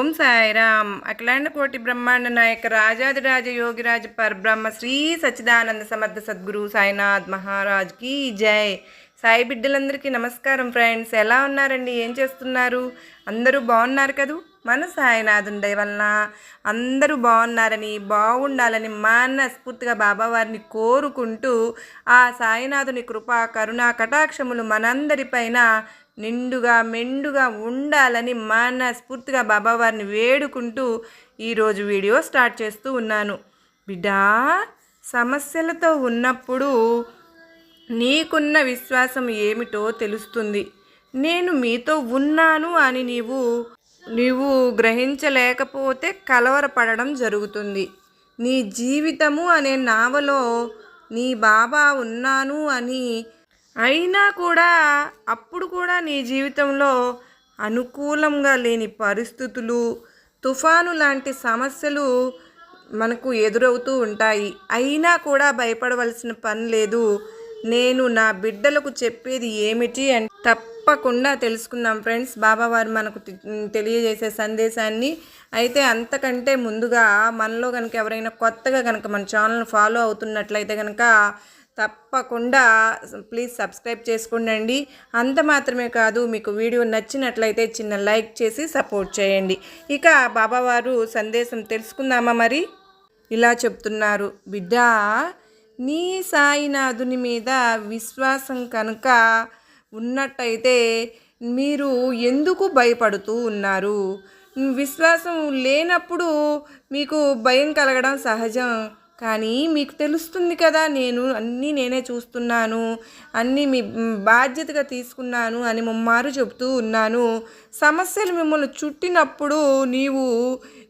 ఓం సాయిరామ్. అఖిలాండ కోటి బ్రహ్మాండ నాయక రాజాదిరాజ యోగిరాజ పరబ్రహ్మ శ్రీ సచ్చిదానంద సమర్థ సద్గురు సాయినాథ్ మహారాజ్కి జై. సాయి బిడ్డలందరికీ నమస్కారం ఫ్రెండ్స్. ఎలా ఉన్నారండి? ఏం చేస్తున్నారు? అందరూ బాగున్నారు కదూ? మన సాయినాథుండే దయ వలన అందరూ బాగున్నారని బాగుండాలని మనస్ఫూర్తిగా బాబావారిని కోరుకుంటూ ఆ సాయినాథుని కృపా కరుణా కటాక్షములు మనందరిపైన నిండుగా మెండుగా ఉండాలని మనస్ఫూర్తిగా బాబావారిని వేడుకుంటూ ఈరోజు వీడియో స్టార్ట్ చేస్తూ ఉన్నాను. బిడ్డా సమస్యలతో ఉన్నప్పుడు నీకున్న విశ్వాసం ఏమిటో తెలుస్తుంది. నేను మీతో ఉన్నాను అని నీవు నీవు గ్రహించలేకపోతే కలవరపడడం జరుగుతుంది. నీ జీవితము అనే నావలో నీ బాబా ఉన్నాను అని అయినా కూడా అప్పుడు కూడా నీ జీవితంలో అనుకూలంగా లేని పరిస్థితులు తుఫాను లాంటి సమస్యలు మనకు ఎదురవుతూ ఉంటాయి. అయినా కూడా భయపడవలసిన పని లేదు. నేను నా బిడ్డలకు చెప్పేది ఏమిటి అని తప్పకుండా తెలుసుకుందాం ఫ్రెండ్స్. బాబావారు మనకు తెలియజేసే సందేశాన్ని అయితే అంతకంటే ముందుగా మనలో కనుక ఎవరైనా కొత్తగా కనుక మన ఛానల్ ఫాలో అవుతున్నట్లయితే కనుక తప్పకుండా ప్లీజ్ సబ్స్క్రైబ్ చేసుకోండి అంత మాత్రమే కాదు మీకు వీడియో నచ్చినట్లయితే చిన్న లైక్ చేసి సపోర్ట్ చేయండి. ఇక బాబావారు సందేశం తెలుసుకుందామా మరి? ఇలా చెప్తున్నారు. బిడ్డ నీ సాయినాథుని మీద విశ్వాసం కనుక ఉన్నట్టయితే మీరు ఎందుకు భయపడుతూ ఉన్నారు? విశ్వాసం లేనప్పుడు మీకు భయం కలగడం సహజం. కానీ మీకు తెలుస్తుంది కదా నేను అన్నీ నేనే చూస్తున్నాను అన్నీ మీ బాధ్యతగా తీసుకున్నాను అని ముమ్మారు చెబుతూ ఉన్నాను. సమస్యలు మిమ్మల్ని చుట్టినప్పుడు నీవు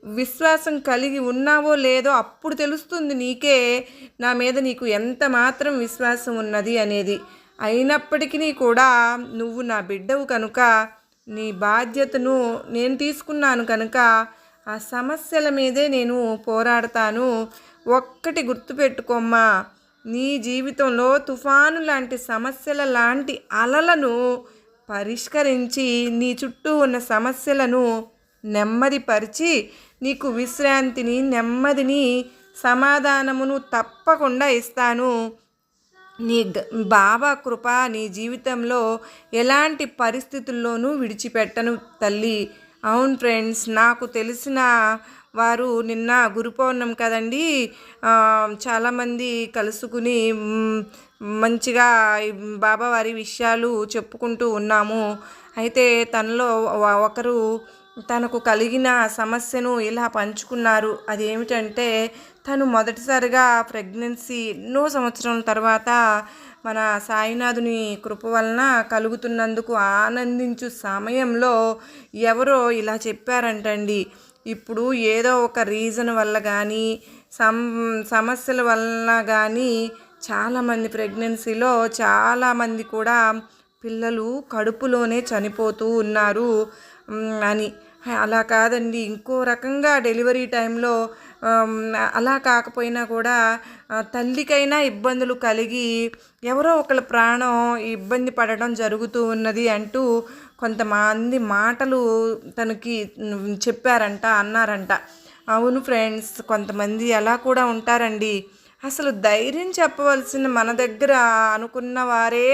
విశ్వాసం కలిగి ఉన్నావో లేదో అప్పుడు తెలుస్తుంది నీకే. నా మీద నీకు ఎంత మాత్రం విశ్వాసం ఉన్నది అనేది. అయినప్పటికీ కూడా నువ్వు నా బిడ్డవు కనుక నీ బాధ్యతను నేను తీసుకున్నాను కనుక ఆ సమస్యల మీదే నేను పోరాడతాను. ఒక్కటి గుర్తుపెట్టుకోమ్మా నీ జీవితంలో తుఫాను లాంటి సమస్యల లాంటి అలలను పరిష్కరించి నీ చుట్టూ ఉన్న సమస్యలను నెమ్మదిపరిచి నీకు విశ్రాంతిని నెమ్మదిని సమాధానమును తప్పకుండా ఇస్తాను. నీ గ- బాబా కృప నీ జీవితంలో ఎలాంటి పరిస్థితుల్లోనూ విడిచిపెట్టను తల్లి. అవును ఫ్రెండ్స్ నాకు తెలిసిన వారు నిన్న గురు పౌర్ణమి కదండి. చాలామంది కలుసుకుని మంచిగా బాబావారి విషయాలు చెప్పుకుంటూ ఉన్నాము. అయితే తనలో ఒకరు తనకు కలిగిన సమస్యను ఇలా పంచుకున్నారు. అదేమిటంటే తను మొదటిసారిగా ప్రెగ్నెన్సీ ఎన్నో సంవత్సరాల తర్వాత మన సాయినాథుని కృప వలన కలుగుతున్నందుకు ఆనందించు సమయంలో ఎవరో ఇలా చెప్పారంటండి. ఇప్పుడు ఏదో ఒక రీజన్ వల్ల కానీ సమ్ సమస్యల వల్ల కానీ చాలామంది ప్రెగ్నెన్సీలో చాలామంది కూడా పిల్లలు కడుపులోనే చనిపోతూ ఉన్నారు. అని. అలా కాదండి. ఇంకో రకంగా డెలివరీ టైంలో అలా కాకపోయినా కూడా తల్లికైనా ఇబ్బందులు కలిగి ఎవరో ఒకళ్ళ ప్రాణం ఇబ్బంది పడడం జరుగుతూ ఉన్నది అంటూ కొంతమంది మాటలు తనకి చెప్పారంట అన్నారంట. అవును ఫ్రెండ్స్ కొంతమంది అలా కూడా ఉంటారండి. అసలు ధైర్యం చెప్పవలసిన మన దగ్గర అనుకున్న వారే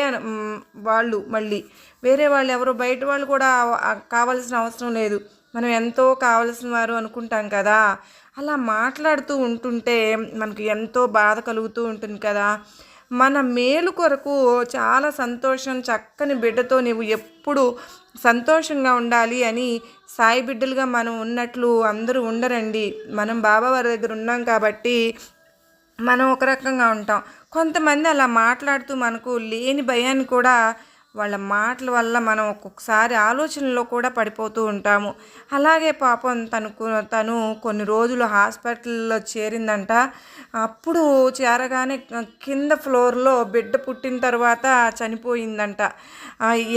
వాళ్ళు మళ్ళీ. వేరే వాళ్ళు ఎవరో బయట వాళ్ళు కూడా కావాల్సిన అవసరం లేదు. మనం ఎంతో కావలసిన వారు అనుకుంటాం కదా. అలా మాట్లాడుతూ ఉంటుంటే మనకు ఎంతో బాధ కలుగుతూ ఉంటుంది కదా. మన మేలు కొరకు చాలా సంతోషం చక్కని బిడ్డతో నీవు ఎప్పుడు సంతోషంగా ఉండాలి అని సాయి బిడ్డలుగా మనం ఉన్నట్లు అందరూ ఉండరండి. మనం బాబా వారి దగ్గర ఉన్నాం కాబట్టి మనం ఒక రకంగా ఉంటాం. కొంతమంది అలా మాట్లాడుతూ మనకు లేని భయాన్ని కూడా వాళ్ళ మాటల వల్ల మనం ఒక్కొక్కసారి ఆలోచనలో కూడా పడిపోతూ ఉంటాము. అలాగే పాపం తనకు తను కొన్ని రోజులు హాస్పిటల్లో చేరిందంట. అప్పుడు చేరగానే కింద ఫ్లోర్లో బిడ్డ పుట్టిన తర్వాత చనిపోయిందంట.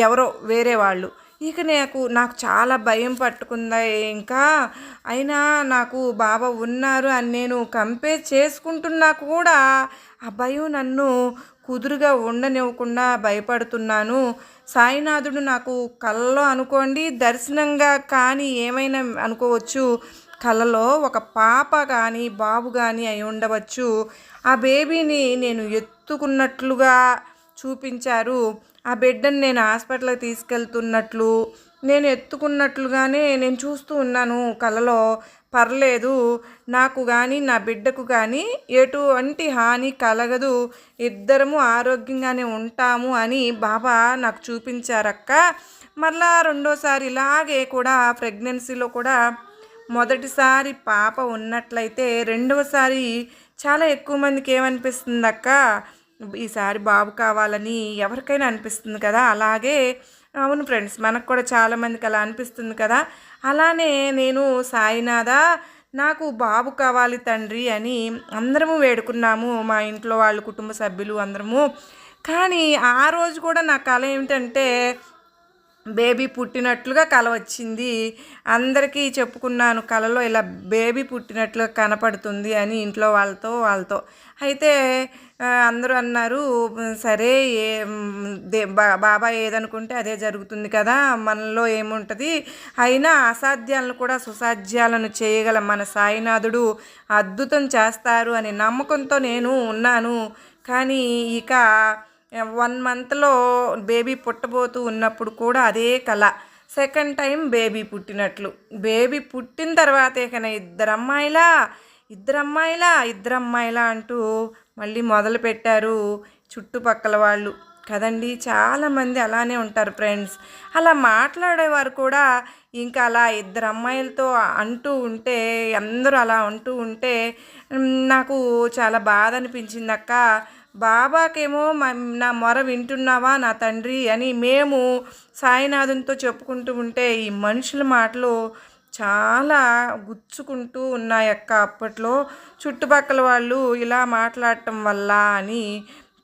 ఎవరో వేరే వాళ్ళు. ఇక నాకు నాకు చాలా భయం పట్టుకుందా. ఇంకా అయినా నాకు బాబా ఉన్నారు అని నేను కంపేర్ చేసుకుంటున్నా కూడా ఆ భయం నన్ను కుదురుగా ఉండనివ్వకుండా భయపడుతున్నాను. సాయినాథుడు నాకు కళ్ళలో అనుకోండి దర్శనంగా కానీ ఏమైనా అనుకోవచ్చు. కళ్ళలో ఒక పాప కానీ బాబు కానీ అయి ఉండవచ్చు. ఆ బేబీని నేను ఎత్తుకున్నట్లుగా చూపించారు. ఆ బిడ్డను నేను హాస్పిటల్కి తీసుకెళ్తున్నట్లు నేను ఎత్తుకున్నట్లుగానే నేను చూస్తూ ఉన్నాను కలలో. పర్లేదు నాకు కానీ నా బిడ్డకు కానీ ఎటువంటి హాని కలగదు. ఇద్దరము ఆరోగ్యంగానే ఉంటాము అని బాబా నాకు చూపించారక్క. మరలా రెండోసారి ఇలాగే కూడా ప్రెగ్నెన్సీలో కూడా మొదటిసారి పాప ఉన్నట్లయితే రెండవసారి చాలా ఎక్కువ మందికి ఏమనిపిస్తుంది అక్క ఈసారి బాబు కావాలని ఎవరికైనా అనిపిస్తుంది కదా అలాగే అవును ఫ్రెండ్స్ మనకు కూడా చాలామందికి అలా అనిపిస్తుంది కదా. అలానే నేను సాయినాథ నాకు బాబు కావాలి తండ్రి అని అందరము వేడుకున్నాము మా ఇంట్లో వాళ్ళు కుటుంబ సభ్యులు అందరము. కానీ ఆ రోజు కూడా నా కళ ఏమిటంటే బేబీ పుట్టినట్లుగా కల వచ్చింది. అందరికీ చెప్పుకున్నాను కలలో ఇలా బేబీ పుట్టినట్లుగా కనపడుతుంది అని ఇంట్లో వాళ్ళతో వాళ్ళతో. అయితే అందరూ అన్నారు సరే ఏ దే బాబా ఏదనుకుంటే అదే జరుగుతుంది కదా మనలో ఏముంటుంది? అయినా అసాధ్యాలను కూడా సుసాధ్యాలను చేయగల మన సాయినాథుడు అద్భుతం చేస్తారు అనే నమ్మకంతో నేను ఉన్నాను. కానీ ఇక వన్ మంత్లో బేబీ పుట్టబోతూ ఉన్నప్పుడు కూడా అదే కళ సెకండ్ టైం బేబీ పుట్టినట్లు. బేబీ పుట్టిన తర్వాత ఇక ఇద్దరు అమ్మాయిలా ఇద్దరమ్మాయిలా ఇద్దరమ్మాయిలా అంటూ మళ్ళీ మొదలు పెట్టారు చుట్టుపక్కల వాళ్ళు. కదండి చాలామంది అలానే ఉంటారు ఫ్రెండ్స్. అలా మాట్లాడేవారు కూడా ఇంకా అలా ఇద్దరు అమ్మాయిలతో అంటూ ఉంటే అందరూ అలా అంటూ ఉంటే నాకు చాలా బాధ అనిపించింది అక్క. బాబాకేమో నా మొర వింటున్నావా నా తండ్రి అని మేము సాయినాథంతో చెప్పుకుంటూ ఉంటే ఈ మనుషుల మాటలు చాలా గుచ్చుకుంటూ ఉన్నాయక్క అప్పట్లో. చుట్టుపక్కల వాళ్ళు ఇలా మాట్లాడటం వల్ల అని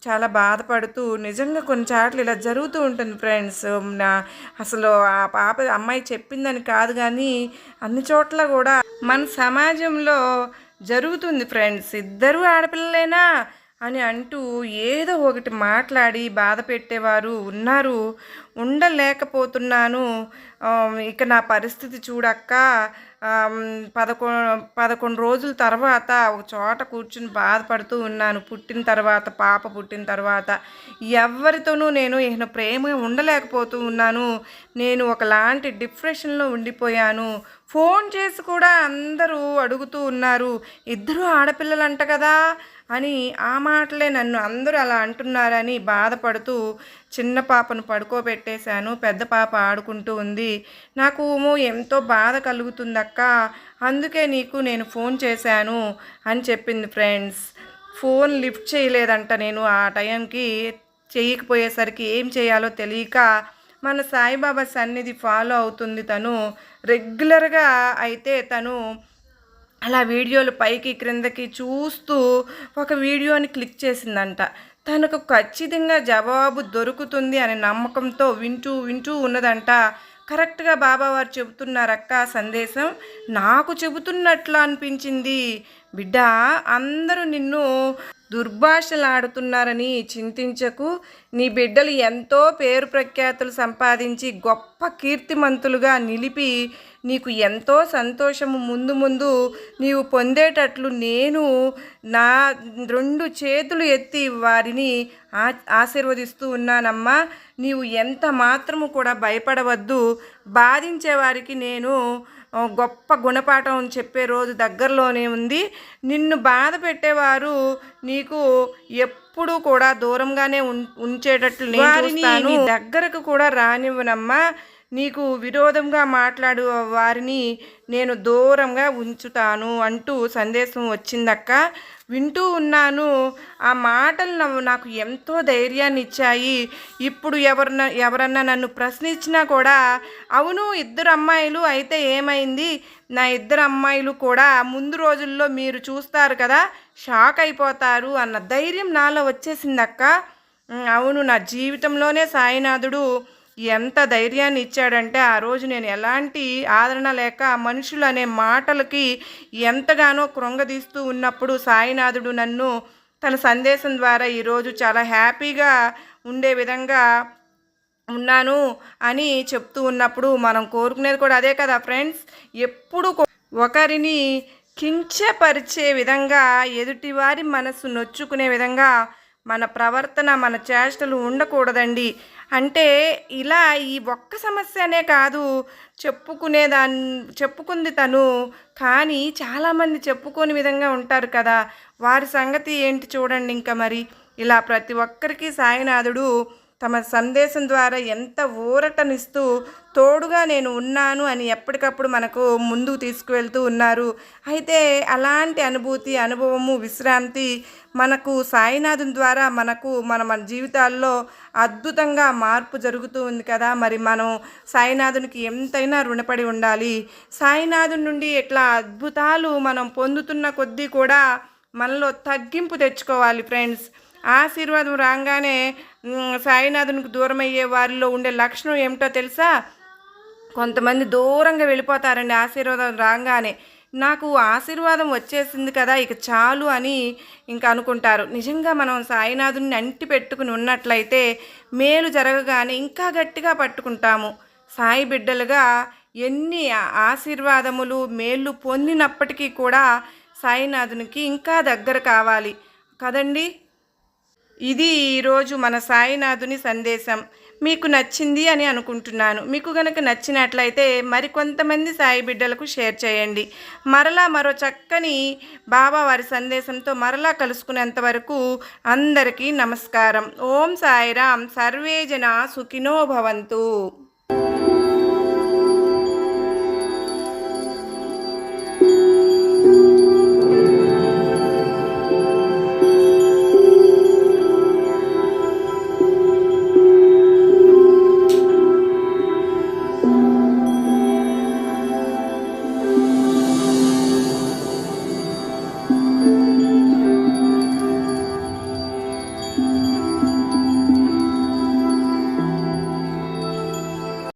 చాలా బాధపడుతూ నిజంగా కొన్నిసార్లు ఇలా జరుగుతూ ఉంటుంది ఫ్రెండ్స్. నా అసలు ఆ పాప అమ్మాయి చెప్పిందని కాదు కానీ అన్ని చోట్ల కూడా మన సమాజంలో జరుగుతుంది ఫ్రెండ్స్. ఇద్దరు ఆడపిల్లలేనా అని అంటూ ఏదో ఒకటి మాట్లాడి బాధ పెట్టేవారు ఉన్నారు. ఉండలేకపోతున్నాను. ఇక నా పరిస్థితి చూడక్క. పదకొ పదకొండు రోజుల తర్వాత ఒక చోట కూర్చుని బాధపడుతూ ఉన్నాను. పుట్టిన తర్వాత పాప పుట్టిన తర్వాత. ఎవరితోనూ నేను ఈయన ప్రేమ ఉండలేకపోతూ ఉన్నాను. నేను ఒకలాంటి డిప్రెషన్లో ఉండిపోయాను. ఫోన్ చేసి కూడా అందరూ అడుగుతూ ఉన్నారు. ఇద్దరు ఆడపిల్లలంట కదా. అని ఆ మాటలే నన్ను అందరూ అలా అంటున్నారని బాధపడుతూ చిన్న పాపను పడుకోబెట్టేశాను. పెద్ద పాప ఆడుకుంటూ ఉంది. నాకు ఎంతో బాధ కలుగుతుందక్క అందుకే నీకు నేను ఫోన్ చేశాను అని చెప్పింది ఫ్రెండ్స్. ఫోన్ లిఫ్ట్ చేయలేదంట నేను. ఆ టైంకి చేయకపోయేసరికి ఏం చేయాలో తెలియక మన సాయిబాబా సన్నిధి ఫాలో అవుతుంది తను. రెగ్యులర్గా అయితే తను అలా వీడియోలు పైకి క్రిందకి చూస్తూ ఒక వీడియోని క్లిక్ చేసిందంట. తనకు ఖచ్చితంగా జవాబు దొరుకుతుంది అనే నమ్మకంతో వింటూ వింటూ ఉన్నదంట. కరెక్ట్గా బాబావారు చెబుతున్నారక్క సందేశం. నాకు చెబుతున్నట్లు అనిపించింది. బిడ్డ అందరూ నిన్ను దుర్భాషలాడుతున్నారని చింతించకు. నీ బిడ్డలు ఎంతో పేరు ప్రఖ్యాతులు సంపాదించి గొప్ప కీర్తిమంతులుగా నిలిపి నీకు ఎంతో సంతోషము ముందు ముందు నీవు పొందేటట్లు నేను నా రెండు చేతులు ఎత్తి వారిని ఆశీర్వదిస్తూ ఉన్నానమ్మా. నీవు ఎంత మాత్రము కూడా భయపడవద్దు. బాధించే వారికి నేను గొప్ప గుణపాఠం చెప్పే రోజు దగ్గరలోనే ఉంది. నిన్ను బాధ పెట్టేవారు నీకు ఎప్పుడు కూడా దూరంగానే ఉంచేటట్లు నేను దగ్గరకు కూడా రానివ్వనమ్మా. నీకు విరోధంగా మాట్లాడు వారిని నేను దూరంగా ఉంచుతాను అంటూ సందేశం వచ్చిందక్క. వింటూ ఉన్నాను. ఆ మాటలు నాకు ఎంతో ధైర్యాన్ని ఇచ్చాయి ఇప్పుడు ఎవరిన ఎవరన్నా నన్ను ప్రశ్నించినా కూడా అవును ఇద్దరు అమ్మాయిలు అయితే ఏమైంది? నా ఇద్దరు అమ్మాయిలు కూడా ముందు రోజుల్లో మీరు చూస్తారు కదా షాక్ అయిపోతారు అన్న ధైర్యం నాలో వచ్చేసిందక్క. అవును నా జీవితంలోనే సాయినాథుడు ఎంత ధైర్యాన్ని ఇచ్చాడంటే ఆ రోజు నేను ఎలాంటి ఆదరణ లేక మనుషులు అనే మాటలకి ఎంతగానో కృంగదీస్తూ ఉన్నప్పుడు సాయినాథుడు నన్ను తన సందేశం ద్వారా ఈరోజు చాలా హ్యాపీగా ఉండే విధంగా ఉన్నాను అని చెప్తూ ఉన్నప్పుడు మనం కోరుకునేది కూడా అదే కదా ఫ్రెండ్స్. ఎప్పుడు ఒకరిని కించపరిచే విధంగా ఎదుటివారి మనసు నొచ్చుకునే విధంగా మన ప్రవర్తన మన చేష్టలు ఉండకూడదండి. అంటే ఇలా ఈ ఒక్క సమస్యనే కాదు చెప్పుకునేదాన్ చెప్పుకుంది తను. కానీ చాలామంది చెప్పుకోని విధంగా ఉంటారు కదా. వారి సంగతి ఏంటి చూడండి ఇంకా మరి. ఇలా ప్రతి ఒక్కరికి సాయినాథుడు తమ సందేశం ద్వారా ఎంత ఊరటనిస్తూ తోడుగా నేను ఉన్నాను అని ఎప్పటికప్పుడు మనకు ముందుకు తీసుకువెళ్తూ ఉన్నారు. అయితే అలాంటి అనుభూతి అనుభవము విశ్రాంతి మనకు సాయినాథుని ద్వారా మనకు మన మన జీవితాల్లో అద్భుతంగా మార్పు జరుగుతూ ఉంది కదా. మరి మనం సాయినాథునికి ఎంతైనా రుణపడి ఉండాలి. సాయినాథుని నుండి ఇట్లా అద్భుతాలు మనం పొందుతున్న కొద్దీ కూడా మనలో తగ్గింపు తెచ్చుకోవాలి ఫ్రెండ్స్. ఆశీర్వాదం రాగానే సాయినాథునికి దూరం అయ్యే వారిలో ఉండే లక్షణం ఏమిటో తెలుసా? కొంతమంది దూరంగా వెళ్ళిపోతారండి ఆశీర్వాదం రాగానే. నాకు ఆశీర్వాదం వచ్చేసింది కదా ఇక చాలు అని ఇంకా అనుకుంటారు. నిజంగా మనం సాయినాథుని అంటి పెట్టుకుని ఉన్నట్లయితే మేలు జరగగానే ఇంకా గట్టిగా పట్టుకుంటాము. సాయి బిడ్డలుగా ఎన్ని ఆశీర్వాదములు మేళ్ళు పొందినప్పటికీ కూడా సాయినాథునికి ఇంకా దగ్గర కావాలి. కదండి? ఇది ఈరోజు మన సాయినాథుని సందేశం. మీకు నచ్చింది అని అనుకుంటున్నాను. మీకు గనక నచ్చినట్లయితే మరికొంతమంది సాయి బిడ్డలకు షేర్ చేయండి. మరలా మరో చక్కని బాబా వారి సందేశంతో మరలా కలుసుకునేంత వరకు అందరికీ నమస్కారం. ఓం సాయిరామ్. సర్వేజన సుఖినో భవంతు.